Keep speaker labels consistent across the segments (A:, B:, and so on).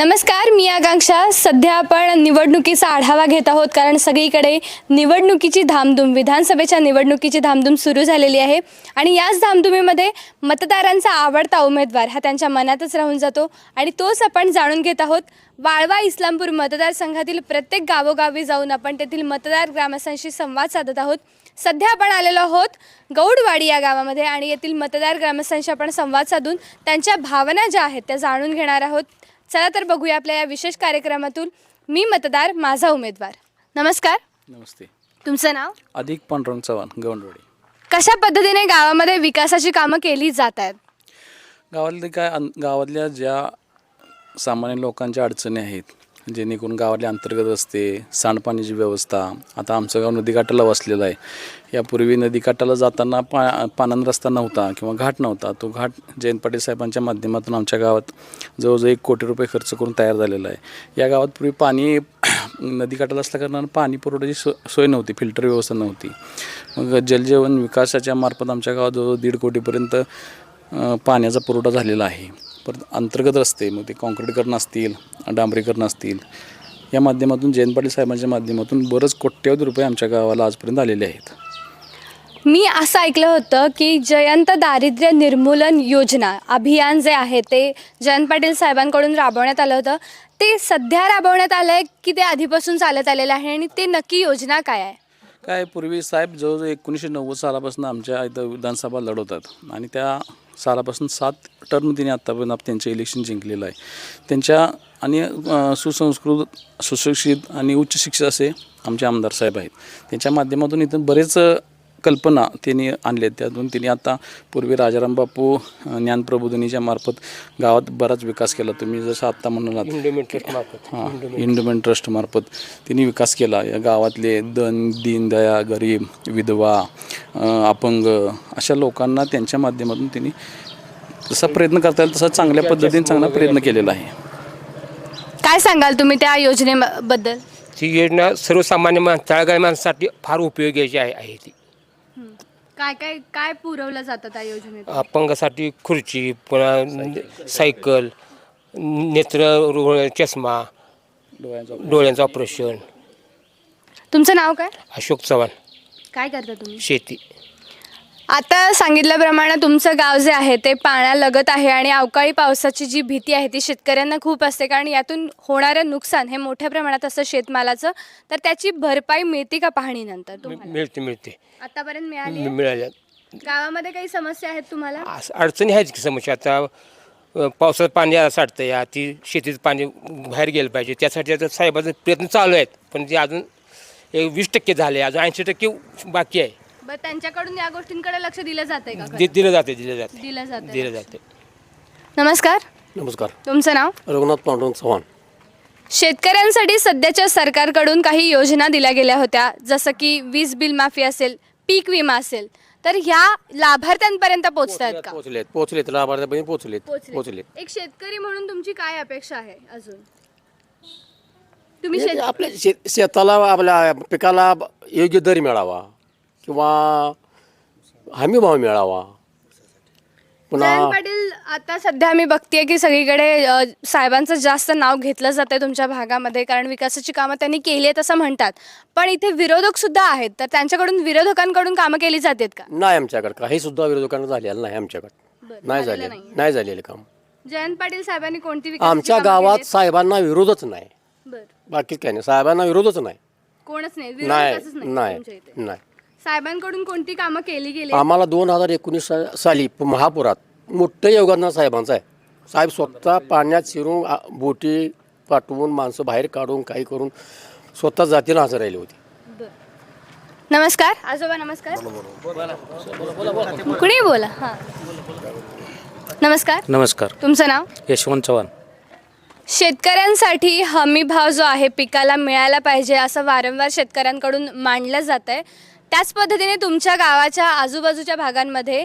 A: नमस्कार मी आकांक्षा. सध्या आपण निवडणुकीचा आढावा घेत आहोत कारण सगळीकडे निवडणुकीची धामधूम विधानसभेच्या निवडणुकीची धामधूम सुरू झालेली आहे आणि याच धामधुमीमध्ये मतदारांचा आवडता उमेदवार हा त्यांच्या मनातच राहून जातो आणि तोच आपण जाणून घेत आहोत. वाळवा इस्लामपूर मतदारसंघातील प्रत्येक गावोगावी जाऊन आपण तेथील मतदार ग्रामस्थांशी संवाद साधत आहोत. सध्या आपण आलेलो आहोत गौडवाडी या गावामध्ये आणि येथील मतदार ग्रामस्थांशी आपण संवाद साधून त्यांच्या भावना ज्या आहेत त्या जाणून घेणार आहोत. चला तर बघूया आपल्या या विशेष कार्यक्रमातून मी मतदार माझा उमेदवार. नमस्कार.
B: नमस्ते.
A: तुमचं नाव?
B: अधिक पांडुरंग चव्हाण गवंडवाडी
A: कशा पद्धतीने गावामध्ये विकासाची कामं केली जात आहेत?
B: गावातले काय अन- गावातल्या ज्या सामान्य लोकांच्या अडचणी आहेत जेणेकरून गावातले अंतर्गत रस्ते सांडपाण्याची व्यवस्था आता आमचं गाव नदीकाठाला वसलेलं आहे. यापूर्वी नदीकाठाला जाताना पा पानंद रस्ता नव्हता किंवा घाट नव्हता. तो घाट जयंत पाटील साहेबांच्या माध्यमातून आमच्या गावात जवळजवळ एक कोटी रुपये खर्च करून तयार झालेला आहे. या गावात पूर्वी पाणी नदीकाठाला असल्या कारणानं पाणी पुरवठ्याची सो सोय नव्हती फिल्टर व्यवस्था नव्हती. मग जलजीवन विकासाच्या मार्फत आमच्या गावात जवळजवळ दीड कोटीपर्यंत पाण्याचा पुरवठा झालेला आहे. परत अंतर्गत रस्ते मग ते काँक्रीटकरण असतील डांबरीकरण असतील या माध्यमातून जयंत पाटील साहेबांच्या माध्यमातून बरंच कोट्यवधी रुपये आमच्या गावाला आजपर्यंत आलेले आहेत.
A: मी असं ऐकलं होतं की जयंत दारिद्र्य निर्मूलन योजना अभियान जे आहे ते जयंत पाटील साहेबांकडून राबवण्यात आलं होतं. ते सध्या राबवण्यात आलं आहे की ते आधीपासून चालत आलेलं आहे आणि ते नक्की योजना काय आहे?
B: काय पूर्वी साहेब जवळजवळ एकोणीसशे नव्वद सालापासून आमच्या इथं विधानसभा लढवतात. आणि त्या सालापासून सात टर्म तिने आत्तापर्यंत आप- त्यांचं इलेक्शन जिंकलेलं आहे. त्यांच्या आणि सुसंस्कृत सुशिक्षित आणि उच्च शिक्षित असे आमचे आमदार साहेब आहेत. त्यांच्या माध्यमातून इथं बरेच कल्पना त्यांनी आणल्या त्यातून. त्यांनी आता पूर्वी राजाराम बापू ज्ञानप्रबोधिनीच्या मार्फत गावात बराच विकास केला. तुम्ही जसं आत्ता म्हणालात हां इंडोमेंट ट्रस्टमार्फत त्यांनी विकास केला. या गावातले दन दीनदया गरीब विधवा अपंग अशा लोकांना त्यांच्या माध्यमातून त्यांनी जसा प्रयत्न करता येईल तसा चांगल्या पद्धतीने चांगला प्रयत्न केलेला आहे.
A: काय सांगाल तुम्ही त्या योजनेबद्दल?
C: ती योजना सर्वसामान्य माण तळागाळी माणसासाठी फार उपयोगाची आहे आहे ती.
A: काय काय काय पुरवलं जातं त्या योजनेत?
C: अपंगासाठी खुर्ची पुन्हा सायकल नेत्र चष्मा डोळ्यांचं ऑपरेशन
A: तुमचं नाव काय?
C: अशोक चव्हाण.
A: काय करता तुम्ही?
C: शेती.
A: आता सांगितल्याप्रमाणे तुमचं गाव जे आहे ते पाण्यालगत आहे आणि अवकाळी पावसाची जी भीती आहे ती शेतकऱ्यांना खूप असते. कारण यातून होणारं नुकसान हे मोठ्या प्रमाणात असतं शेतमालाचं. तर त्याची भरपाई मिळते का पाहणीनंतर तुम्हाला?
C: मिळते मिळते.
A: आतापर्यंत मिळाली? आहे?
C: मिळाल्या.
A: गावामध्ये काही समस्या आहेत तुम्हाला?
C: असं अडचणी आहेत की समस्या. आता अ, पावसात पाणी साठतं या ती शेतीत पाणी बाहेर गेलं पाहिजे. त्यासाठी आता साहेबाचे प्रयत्न चालू आहेत. पण ते अजून एक वीस टक्के झाले. अजून ऐंशी टक्के बाकी आहे.
A: बरं त्यांच्याकडून या गोष्टींकडे लक्ष दिलं जाते का खरं?
C: दिलं जाते दिलं जाते
A: दिलं जाते
C: दिलं जाते
A: नमस्कार.
D: नमस्कार.
A: तुमचं नाव?
D: रघुनाथ पांडुरंग चव्हाण.
A: शेतकऱ्यांसाठी सध्याच्या सरकारकडून काही योजना दिल्या गेल्या होत्या. जसं की वीज बिल माफी असेल पीक विमा असेल तर ह्या लाभार्थ्यांपर्यंत पोहोचत आहेत का?
D: पोचलेत पोचलेत लाभार्थ्यापर्यंत पोचलेत पोचलेत
A: एक शेतकरी म्हणून तुमची काय अपेक्षा आहे अजून? तुम्ही शेत
D: आपल्या शे शेताला आपल्या पिकाला योग्य दर मिळावा. किंवा हमी भाव मिळावा
A: जयंत
D: पुन्हा
A: पाटील आता सध्या मी बघतेय की सगळीकडे अ, साहेबांचं जास्त नाव घेतलं जातंय तुमच्या भागामध्ये कारण विकासाची कामं त्यांनी केली आहेत असं म्हणतात. पण इथे विरोधक सुद्धा आहेत तर त्यांच्याकडून विरोधकांकडून कामं केली जातात का?
D: नाही आमच्याकडे काही सुद्धा विरोधकांना झालेलं नाही आमच्याकडे.
A: बरं,
D: नाही
A: झालेलं
D: झालेलं
A: नाही.
D: झालेलं काम.
A: जयंत पाटील साहेबांनी कोणती विकासाची
D: आमच्या
A: कामं
D: गावात? साहेबांना विरोधच नाही.
A: बरं.
D: बाकी काही नाही साहेबांना विरोधच नाही.
A: कोणच नाही
D: नाही
A: विरोधकाचंच नाही
D: नाही
A: तुमच्या इथे.
D: नाही.
A: साहेबांकडून कोणती कामं केली गेली?
D: आम्हाला दोन हजार एकोणीस साली महापुरात मोठं योगदान साहेबांचं आहे. साहेब स्वतः पाण्यात शिरून आ- बोटी पाठवून माणसं बाहेर काढून काही करून स्वतः जातीला हजर राहिली होती.
A: नमस्कार. आजोबा नमस्कार. कुणी बोला? हा. नमस्कार.
E: नमस्कार.
A: तुमचं नाव?
E: यशवंत चव्हाण.
A: शेतकऱ्यांसाठी हमी भाव जो आहे पिकाला मिळायला पाहिजे असं वारंवार शेतकऱ्यांकडून मांडलं जात आहे त्याच पद्धतीने तुमच्या गावाच्या आजूबाजूच्या भागांमध्ये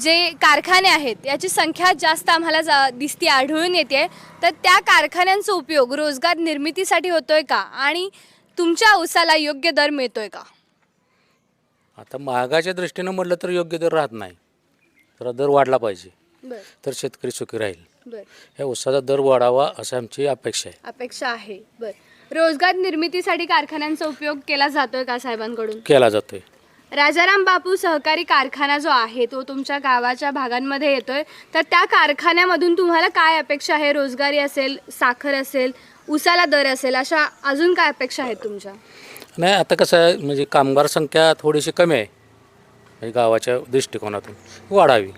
A: जे कारखाने आहेत याची संख्या जास्त आम्हाला जा दिसती आढळून येते. तर त्या कारखान्यांचा उपयोग रोजगार निर्मितीसाठी होतोय का? आणि तुमच्या ऊसाला योग्य दर मिळतोय का?
E: आता महागाच्या दृष्टीनं म्हटलं तर योग्य दर राहत नाही. तर दर वाढला पाहिजे. तर शेतकरी सुखी राहील.
A: बर.
E: ह्या ऊसाचा दर वाढावा असं आमची अपेक्षा आहे.
A: अपेक्षा आहे. बर. रोजगार निर्मितीसाठी कारखान्यांचा उपयोग केला जातोय का साहेबांकडून?
E: केला जातोय.
A: राजाराम बापू सहकारी कारखाना जो आहे तो तुमच्या गावाच्या भागांमध्ये येतोय. तर त्या कारखान्यामधून तुम्हाला काय अपेक्षा आहे? रोजगारी असेल साखर असेल उसाला दर असेल अशा अजून काय अपेक्षा आहेत तुमच्या?
E: नाही आता कसं आहे म्हणजे कामगार संख्या थोडीशी कमी आहे. म्हणजे गावाच्या दृष्टिकोनातून वाढावी.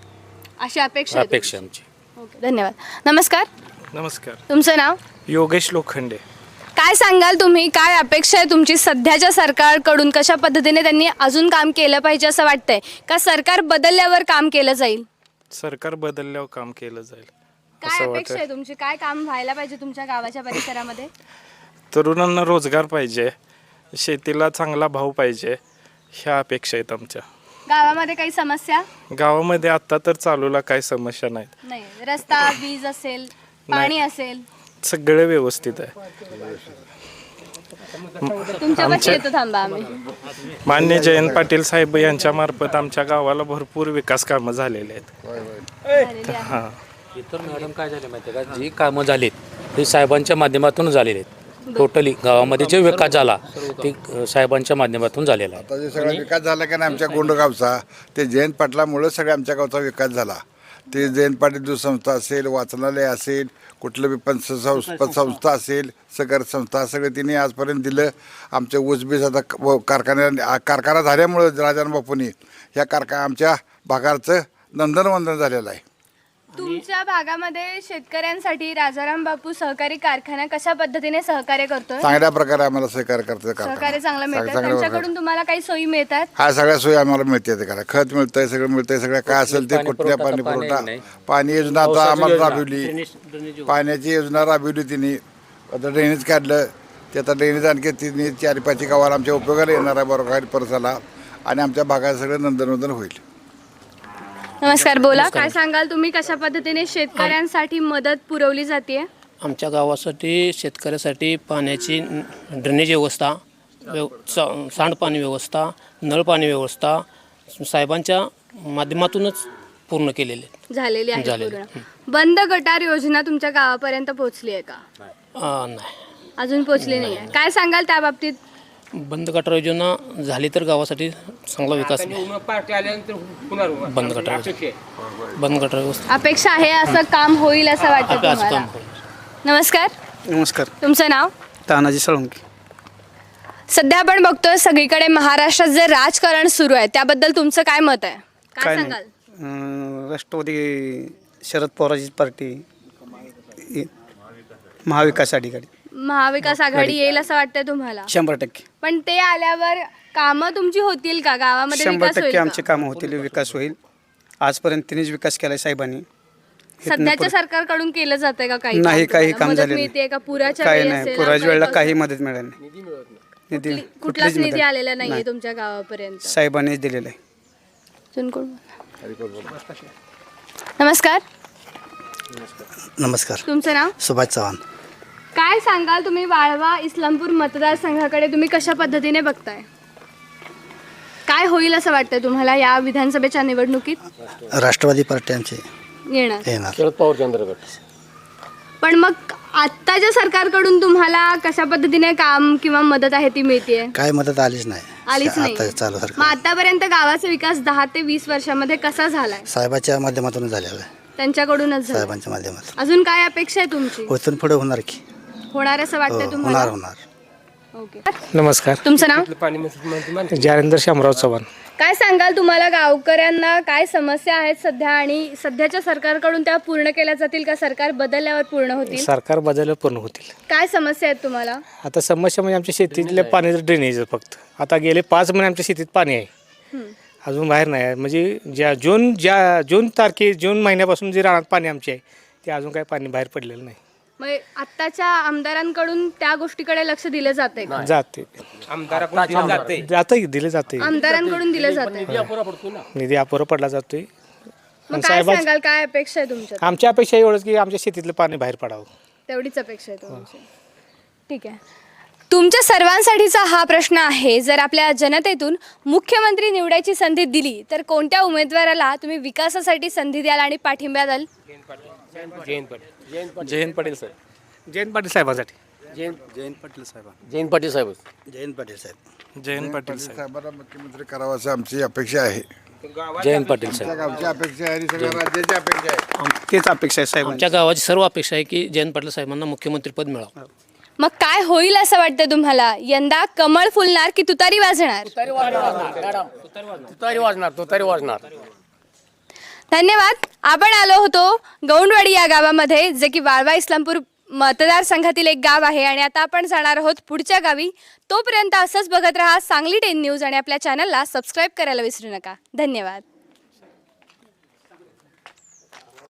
A: अशी अपेक्षा आहे
E: अपेक्षा आमची.
A: ओके धन्यवाद. नमस्कार.
F: नमस्कार.
A: तुमचं नाव?
F: योगेश लोखंडे.
A: काय सांगाल तुम्ही? काय अपेक्षा आहे तुमची सध्याच्या सरकारकडून? कशा पद्धतीने त्यांनी अजून काम केलं पाहिजे असं वाटतंय? का सरकार बदलल्यावर काम केलं जाईल?
F: सरकार बदलल्यावर काम केलं जाईल.
A: काय
F: असं
A: अपेक्षा आहे तुमची? काय काम व्हायला पाहिजे तुमच्या गावाच्या परिसरामध्ये?
F: तरुणांना रोजगार पाहिजे. शेतीला चांगला भाव पाहिजे. ह्या अपेक्षा आहेत आमच्या.
A: गावामध्ये काही समस्या?
F: गावामध्ये आत्ता तर चालूला काही समस्या नाहीत.
A: नाही. रस्ता वीज असेल पाणी असेल.
F: सगळे व्यवस्थित आहे.
A: तुमच्यापाशी येतो थांबा आम्ही.
F: मान्य जयंत पाटील साहेब यांच्या मार्फत आमच्या गावाला भरपूर विकास कामं झालेले आहेत.
A: झालेली आहे.
F: हां.
E: इतर मॅडम काय झाले माहिती आहे का? जी कामं झालीत ती साहेबांच्या माध्यमातून झालेली आहेत. टोटली गावामध्ये जे विकास झाला ते साहेबांच्या माध्यमातून झालेला आहे.
G: आता जे सगळा विकास झाला का नाही आमच्या गोंडगावचा ते जयंत पाटलामुळे सगळ्या आमच्या गावचा विकास झाला. ते जयंत पाटील दूध संस्था असेल वाचनालय असेल कुठलं बी पंच संस्था असेल सहकार संस्था सगळे तिने आजपर्यंत दिलं. आमच्या ऊसबीज आता क- व कारखान्या कारखाना झाल्यामुळं राजाराम बापूंनी ह्या कारखा आमच्या भागाचं नंदनवंदन झालेलं आहे.
A: तुमच्या भागामध्ये शेतकऱ्यांसाठी राजाराम बापू सहकारी कारखाना कशा पद्धतीने सहकार्य करतोय?
G: चांगल्या प्रकारे आम्हाला सहकार्य करतं
A: सहकार्य चांगलं मिळतं त्यांच्याकडून तुम्हाला काही सोयी मिळतात?
G: हा सगळ्या सोयी आम्हाला मिळते ते करा. खत मिळतंय सगळं मिळतंय सगळं काय असेल ते कुठल्या पाणी पुरवठा. पाणी योजना आता आम्हाला. राबविली. पाण्याची योजना राबविली तिने. आता ड्रेनेज काढलं. ते आता ड्रेनेज आणखी तिने चार पाच गावाला आमच्या उपयोगाला येणार आहे बरोबर परसाला आणि आमच्या भागात सगळं नंदनवंदन होईल.
A: नमस्कार बोला. काय सांगाल तुम्ही? कशा पद्धतीने शेतकऱ्यांसाठी मदत पुरवली जाते?
H: आमच्या गावासाठी शेतकऱ्यासाठी पाण्याची ड्रेनेज व्यवस्था व्यव सा- सांडपाणी व्यवस्था नळपाणी व्यवस्था साहेबांच्या माध्यमातूनच पूर्ण केलेले. आहेत.
A: झालेली आहे
H: झालेली.
A: पूर्ण. बंद गटार योजना तुमच्या गावापर्यंत पोहोचली आहे का?
H: अं, नाही.
A: अजून पोहोचली नाही. आहे काय सांगाल त्या बाबतीत?
H: बंद गटार योजना झाली तर गावासाठी चांगला विकास नाही.
C: पार्टी आल्यानंतर पुन्हा
H: बंद गटार योजना बंद गटार व्यवस्था.
A: अपेक्षा आहे असं काम होईल असं वाटतं
H: आपलं असं
A: तुम्हाला?
H: काम होईल.
A: नमस्कार.
I: नमस्कार.
A: तुमचं नाव?
I: तानाजी साळुंके.
A: सध्या आपण बघतोय सगळीकडे महाराष्ट्रात जे राजकारण सुरू आहे त्याबद्दल तुमचं काय मत आहे? काय सांगाल?
I: अं, राष्ट्रवादी शरद पवारांची पार्टी महाविकास आघाडी.
A: महाविकास आघाडी येईल असं वाटतंय तुम्हाला?
I: शंभर टक्के.
A: पण ते आल्यावर कामं तुमची होतील का? गावामध्ये
I: शंभर
A: विकास होईल
I: टक्के
A: का?
I: आमचे कामं होतील विकास होईल. आजपर्यंत तिनेच विकास केलाय साहेबांनी. इथनं
A: सध्याच्या
I: पुढे-
A: सरकारकडून केलं जातंय का काही
I: नाही
A: काम
I: काही
A: तुम्हाला?
I: काम
A: मदत
I: झालेलं
A: मिळते का? पुराच्या
I: काही
A: वेळी
I: नाही.
A: असेल,
I: पुराच्या वेळेला काही मदत मिळाली नाही. निधी
A: कुठली- कुठलाच
I: कुठलीच
A: निधी आलेला नाहीये
I: नाही.
A: तुमच्या गावापर्यंत?
I: साहेबांनीच दिलेलं आहे.
A: अजून कोण नमस्कार.
J: नमस्कार.
A: तुमचं नाव?
J: सुभाष चव्हाण.
A: काय सांगाल तुम्ही वाळवा इस्लामपूर मतदारसंघाकडे? तुम्ही कशा पद्धतीने बघताय? काय होईल असं वाटतंय तुम्हाला या विधानसभेच्या निवडणुकीत?
J: राष्ट्रवादी पार्टी आमची
A: येणार.
J: येणार.
D: शरद पवार चंद्रगड
A: पण मग आत्ताच्या सरकारकडून तुम्हाला कशा पद्धतीने काम किंवा मदत आहे ती मिळते
J: काय मदत आलीच नाही.
A: आलीच नाही.
J: आता चालू
A: मग
J: सरकार
A: आतापर्यंत गावाचा विकास दहा ते वीस वर्षामध्ये कसा झालाय?
J: साहेबाच्या माध्यमातून झालेलं आहे.
A: त्यांच्याकडूनच झाला
J: साहेबांच्या माध्यमातून.
A: अजून काय अपेक्षा आहे तुमची?
J: होतून पुढे होणार की.
A: होणार असं वाटतंय
J: होणार
A: तुम्हाला?
J: होणार
A: ओके.
I: नमस्कार.
A: तुमचं नाव?
I: जारेंद्र शामराव चव्हाण.
A: काय सांगाल तुम्हाला गावकऱ्यांना? काय समस्या आहेत सध्या आणि सध्याच्या सरकारकडून त्या पूर्ण केल्या जातील का? सरकार बदलल्यावर पूर्ण होतील?
I: सरकार बदल पूर्ण होतील.
A: काय समस्या आहेत तुम्हाला?
I: आता समस्या म्हणजे आमच्या शेतीतल्या पाण्याचं ड्रेनेज फक्त. आता गेले पाच महिने आमच्या शेतीत पाणी आहे. अजून बाहेर नाही आहे. म्हणजे ज्या जून ज्या जून तारखे जून महिन्यापासून जे राहणार पाणी आमचे आहे ते अजून काही पाणी बाहेर पडलेलं नाही.
A: मग आत्ताच्या आमदारांकडून त्या गोष्टीकडे लक्ष दिलं जाते का?
I: जाते
C: आमदाराकडून दिलं जाते
I: जातं दिले जाते
A: आमदारांकडून दिलं जाते
I: निधी अपुरा पडला जातोय.
A: मग काय
I: साहेबाच
A: सांगाल? काय अपेक्षा आहे तुमच्या
I: आमच्या अपेक्षा एवढंच की आमच्या शेतीतलं पाणी बाहेर पडावं.
A: तेवढीच अपेक्षा आहे तुमची. ठीक आहे. तुमच्या सर्वांसाठीचा हा प्रश्न आहे. जर आपल्या जनतेतून मुख्यमंत्री निवडायची संधी दिली तर कोणत्या उमेदवाराला तुम्ही विकासासाठी संधी द्याल आणि पाठिंबा द्याल?
C: जयंत पाटील.
B: जयंत पाटील. सर.
I: जयंत पाटील साहेबांसाठी.
D: जयंत
J: जयंत पाटील साहेब.
D: जयंत पाटील साहेब.
J: जयंत पाटील साहेब.
F: जयंत पाटील साहेब.
G: साहेबांना मुख्यमंत्री करावं असं आमची अपेक्षा आहे.
E: जयंत पाटील साहेब.
G: त्या गावची अपेक्षा आहे आणि सगळ्या राज्याची अपेक्षा आहे.
I: आम- तेच अपेक्षा आहे साहेब
H: आमच्या गावाची सर्व अपेक्षा आहे की जयंत पाटील साहेबांना मुख्यमंत्रीपद मिळावं.
A: मग काय होईल असं वाटतं तुम्हाला? यंदा कमळ फुलणार की तुतारी वाजणार?
D: तुतारी वाजणार तुतारी वाजणार.
A: धन्यवाद. आपण आलो होतो गौंडवाडी या गावामध्ये जे की वाळवा इस्लामपूर मतदारसंघातील एक गाव आहे. आणि आता आपण जाणार आहोत पुढच्या गावी. तोपर्यंत असंच बघत राहा सांगली टेन न्यूज आणि आपल्या चॅनलला सबस्क्राईब करायला विसरू नका. धन्यवाद.